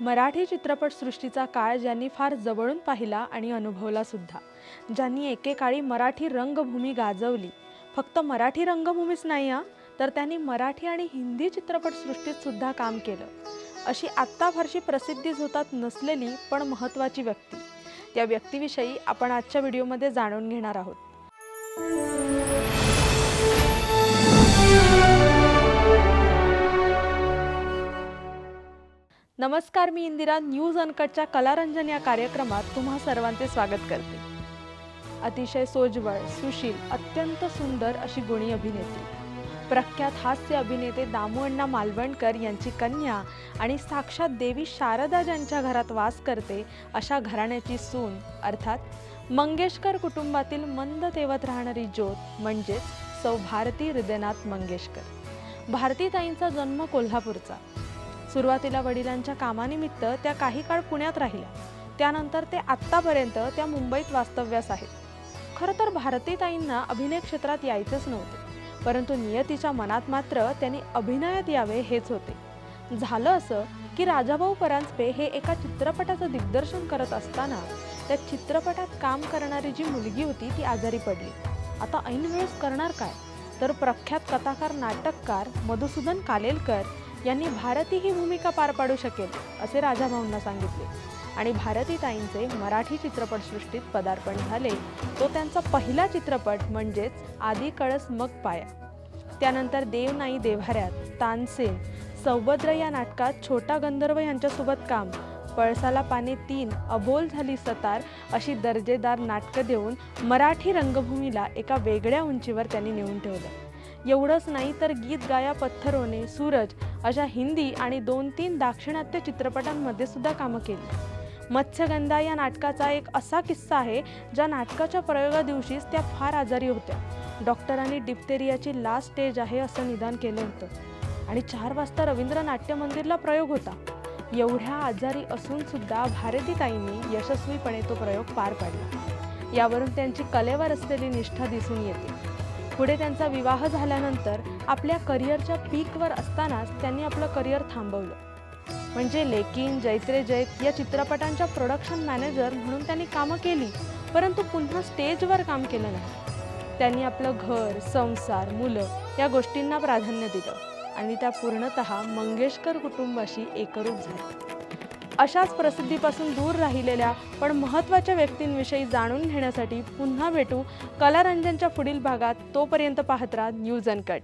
मराठी चित्रपटसृष्टीचा काळ ज्यांनी फार जवळून पाहिला आणि अनुभवला सुद्धा. ज्यांनी एकेकाळी मराठी रंगभूमी गाजवली. फक्त मराठी रंगभूमीच नाही हा तर त्यांनी मराठी आणि हिंदी चित्रपटसृष्टीत सुद्धा काम केलं. अशी आत्ता फारशी प्रसिद्धी होतात नसलेली पण महत्त्वाची व्यक्ती. त्या व्यक्तीविषयी आपण आजच्या व्हिडिओमध्ये जाणून घेणार आहोत. नमस्कार मी इंदिरा. न्यूज अनकटच्या कलारंजन या कार्यक्रमात तुम्हा सर्वांचे स्वागत करते. अतिशय सोज्वळ सुशील अत्यंत सुंदर अशी गुणी अभिनेत्री. प्रख्यात हास्य अभिनेते दामूअण्णा मालवणकर यांची कन्या आणि साक्षात देवी शारदा ज्यांच्या घरात वास करते अशा घराण्याची सून अर्थात मंगेशकर कुटुंबातील मंद तेवत राहणारी ज्योत म्हणजेच सौ भारती हृदयनाथ मंगेशकर. भारतीताईंचा जन्म कोल्हापूरचा. सुरुवातीला वडिलांच्या कामानिमित्त त्या काही काळ पुण्यात राहिल्या. त्यानंतर ते आत्तापर्यंत त्या मुंबईत वास्तव्यास आहेत. खरं तर भारतीताईंना अभिनय क्षेत्रात यायचंच नव्हते. परंतु नियतीच्या मनात मात्र त्यांनी अभिनयात यावे हेच होते. झालं असं की राजाभाऊ परांजपे हे एका चित्रपटाचं दिग्दर्शन करत असताना त्या चित्रपटात काम करणारी जी मुलगी होती ती आजारी पडली. आता ऐन वेळेस करणार काय? तर प्रख्यात कथाकार नाटककार मधुसूदन कालेलकर यांनी भारती ही भूमिका पार पाडू शकेल असे राजाभाऊंना सांगितले. आणि भारतीताईंचे मराठी चित्रपटसृष्टीत पदार्पण झाले. तो त्यांचा पहिला चित्रपट म्हणजेच आदी कळस मग पाया. त्यानंतर देव नाही देव्हाऱ्यात तानसेन सौभद्र या नाटकात छोटा गंधर्व यांच्यासोबत काम पळसाला पाने तीन अबोल झाली सतार अशी दर्जेदार नाटकं देऊन मराठी रंगभूमीला एका वेगळ्या उंचीवर त्यांनी नेऊन ठेवलं. एवढंच नाही तर गीत गाया पत्थरोने सूरज अशा हिंदी आणि दोन तीन दाक्षिणात्य चित्रपटांमध्ये सुद्धा कामं केली. मत्स्यगंधा या नाटकाचा एक असा किस्सा आहे ज्या नाटकाच्या प्रयोगादिवशीच त्या फार आजारी होत्या. डॉक्टरांनी डिप्तेरियाची लास्ट स्टेज आहे असं निदान केलं होतं. आणि चार वाजता रवींद्र नाट्य मंदिरला प्रयोग होता. एवढ्या आजारी असून सुद्धा भारतीताईंनी यशस्वीपणे तो प्रयोग पार पाडला. यावरून त्यांची कलेवर असलेली निष्ठा दिसून येते. पुढे त्यांचा विवाह झाल्यानंतर आपल्या करिअरच्या पीकवर असतानाच त्यांनी आपलं करिअर थांबवलं. म्हणजे लेकिन जैत्रे जैत या चित्रपटांच्या प्रोडक्शन मॅनेजर म्हणून त्यांनी कामं केली परंतु पुन्हा स्टेजवर काम केलं नाही. त्यांनी आपलं घर संसार मुलं या गोष्टींना प्राधान्य दिलं आणि त्या पूर्णत मंगेशकर कुटुंबाशी एकरूप झाल्या अशाच प्रसिद्धीपासून दूर राहिलेल्या पण महत्त्वाच्या व्यक्तींविषयी जाणून घेण्यासाठी पुन्हा भेटू. कलारंजनच्या पुढील भागात तोपर्यंत पाहत राहा न्यूज अनकट.